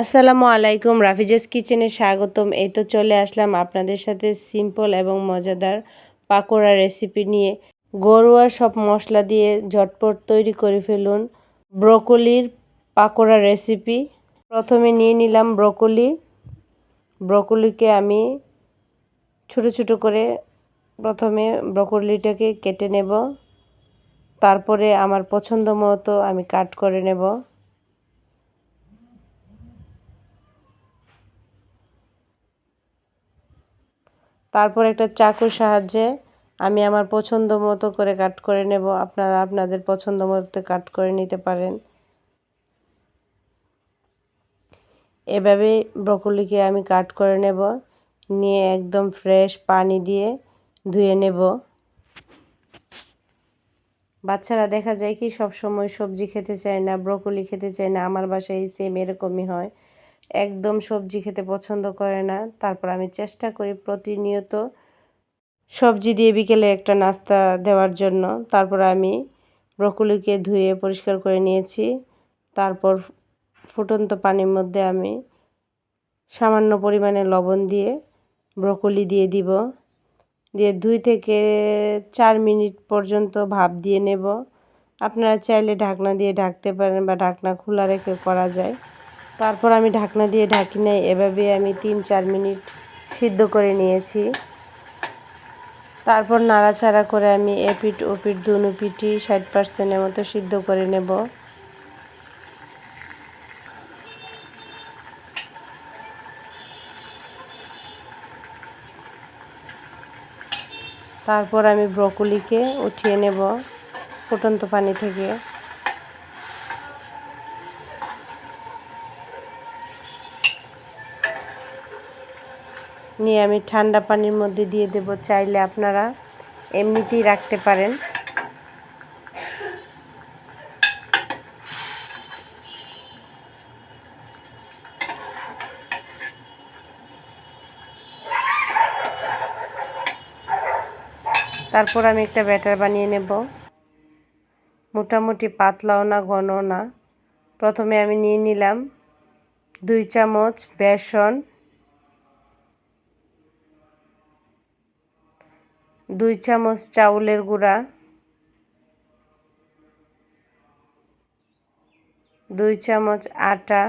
আসসালামু আলাইকুম, রাফিজাস কিচেনে স্বাগতম। এই তো চলে আসলাম আপনাদের সাথে সিম্পল এবং মজাদার পাকোড়া রেসিপি নিয়ে। গরুয়া সব মশলা দিয়ে ঝটপট তৈরি করে ফেলুন ব্রকলির পাকোড়া রেসিপি। প্রথমে নিয়ে নিলাম ব্রকলি। ব্রকলিকে আমি ছোট ছোট করে প্রথমে ব্রকলিটাকে কেটে নেব। তারপরে আমার পছন্দ মতো আমি কাট করে নেব। তারপর একটা চাকুর সাহায্যে আমি আমার পছন্দ মতো করে কাট করে নেব। আপনারা আপনাদের পছন্দ মতো কাট করে নিতে পারেন। এভাবে ব্রকলিকে আমি কাট করে নেব। নিয়ে একদম ফ্রেশ পানি দিয়ে ধুয়ে নেব। বাচ্চারা দেখা যায় কি সব সময় সবজি খেতে চায় না, ব্রকলি খেতে চায় না। আমার বাসায় সেম এরকমই হয়। একদম সবজি খেতে পছন্দ করে না। তারপর আমি চেষ্টা করি প্রতিনিয়ত সবজি দিয়ে বিকেলে একটা নাস্তা দেওয়ার জন্য। তারপর আমি ব্রকলিকে ধুয়ে পরিষ্কার করে নিয়েছি। তারপর ফুটন্ত পানির মধ্যে আমি সামান্য পরিমাণে লবণ দিয়ে ব্রকলি দিয়ে দিব। দিয়ে দুই থেকে চার মিনিট পর্যন্ত ভাপ দিয়ে নেব। আপনারা চাইলে ঢাকনা দিয়ে ঢাকতে পারেন বা ঢাকনা খোলা রেখে করা যায়। তারপর আমি ঢাকনা দিয়ে ঢাকি নাই এভাবে আমি তিন চার মিনিট সিদ্ধ করে নিয়েছি। তারপর নাড়াচাড়া করে আমি এপিট ওপিট দুনু পিটি ষাট পার্সেন্টের মতো সিদ্ধ করে নেব। তারপর আমি ব্রকলিকে উঠিয়ে নেব ফুটন্ত পানি থেকে। নিয়ে আমি ঠান্ডা পানির মধ্যে দিয়ে দেব। চাইলে আপনারা এমনিতেই রাখতে পারেন। তারপর আমি একটা ব্যাটার বানিয়ে নেব। মোটামুটি পাতলাও না, ঘনও না। প্রথমে আমি নিয়ে নিলাম দুই চামচ বেসন দুই চামচ চাউলের গুঁড়া, দুই চামচ আটা,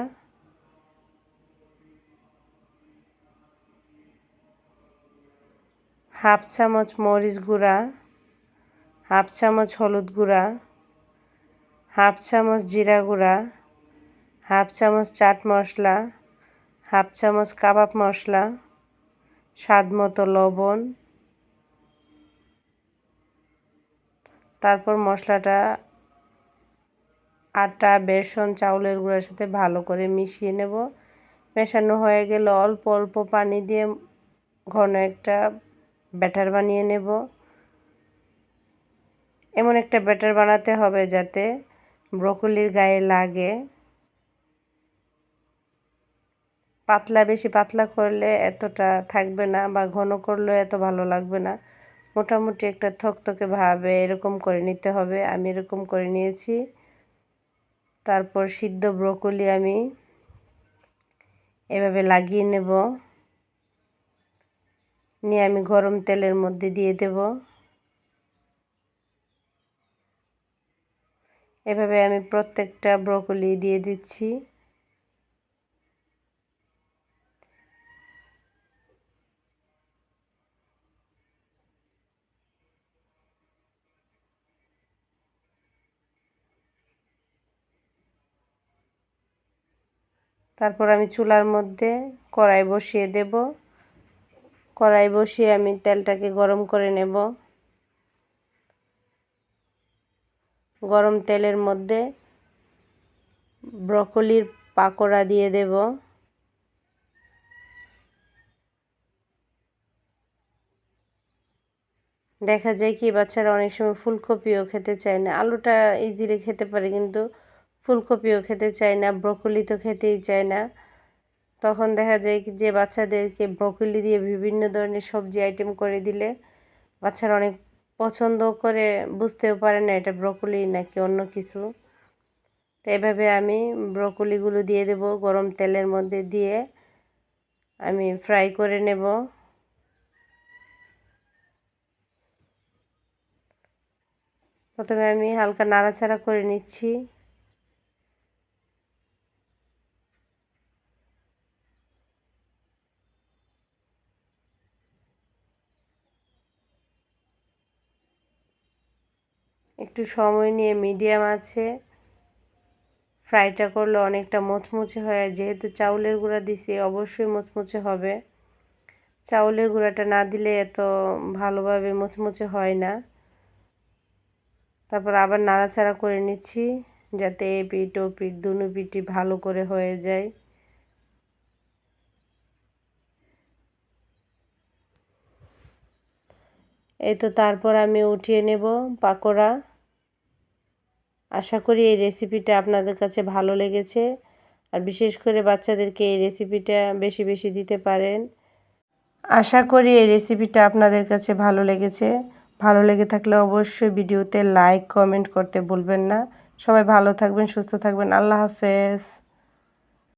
হাফ চামচ মরিচ গুঁড়া, হাফ চামচ হলুদ গুঁড়া, হাফ চামচ জিরা গুঁড়া, হাফ চামচ চাট মশলা, হাফ চামচ কাবাব মশলা, স্বাদ মতো লবণ তারপর মশলাটা, আটা, বেসন, চাউলের গুঁড়োর সাথে ভালো করে মিশিয়ে নেব। মেশানো হয়ে গেলে অল্প অল্প পানি দিয়ে ঘন একটা ব্যাটার বানিয়ে নেব। এমন একটা ব্যাটার বানাতে হবে যাতে ব্রকলির গায়ে লাগে। পাতলা, বেশি পাতলা করলে এতটা থাকবে না বা ঘন করলে এত ভালো লাগবে না। মোটামুটি একটা থকথকে ভাবে, এরকম করে নিতে হবে। আমি এরকম করে নিয়েছি। তারপর সিদ্ধ ব্রকলি আমি এভাবে লাগিয়ে নেব। নিয়ে আমি গরম তেলের মধ্যে দিয়ে দেব। এভাবে আমি প্রত্যেকটা ব্রকলি দিয়ে দিচ্ছি। তারপর আমি চুলার মধ্যে কড়াই বসিয়ে দেব। কড়াই বসিয়ে আমি তেলটাকে গরম করে নেব। গরম তেলের মধ্যে ব্রকলির পাকোড়া দিয়ে দেব। দেখা যায় কি বাচ্চারা অনেক সময় ফুলকপিও খেতে চায় না। আলুটা ইজিলি খেতে পারে, কিন্তু ফুলকপিও খেতে চায় না ব্রকলি তো খেতেই চায় না। তখন দেখা যায় যে বাচ্চাদেরকে ব্রকলি দিয়ে বিভিন্ন ধরনের সবজি আইটেম করে দিলে বাচ্চারা অনেক পছন্দ করে, বুঝতেও পারে না এটা ব্রকলি নাকি অন্য কিছু। তো এভাবে আমি ব্রকলিগুলো দিয়ে দেব, গরম তেলের মধ্যে দিয়ে আমি ফ্রাই করে নেব। প্রথমে আমি হালকা নাড়াচাড়া করে নিচ্ছি। একটু সময় নিয়ে মিডিয়াম আছে। ফ্রাইটা করলে অনেকটা মুচমুচে হয় যেহেতু চাউলের গুঁড়া দিছি, অবশ্যই মুচমুচে হবে। চাউলের গুঁড়াটা না দিলে এত ভালোভাবে মুচমুচে হয় না। তারপর আবার নাড়াচাড়া করে নিচ্ছি, যাতে এ পিঠ ও পিঠ দুনো পিঠই ভালো করে হয়ে যায়। এই তো তারপর আমি উঠিয়ে নেব পাকোড়া। আশা করি এই রেসিপিটা আপনাদের কাছে ভালো লেগেছে। আর বিশেষ করে বাচ্চাদেরকে এই রেসিপিটা বেশি বেশি দিতে পারেন। আশা করি এই রেসিপিটা আপনাদের কাছে ভালো লেগেছে। ভালো লেগে থাকলে অবশ্যই ভিডিওতে লাইক কমেন্ট করতে ভুলবেন না। সবাই ভালো থাকবেন, সুস্থ থাকবেন। আল্লাহ হাফেজ।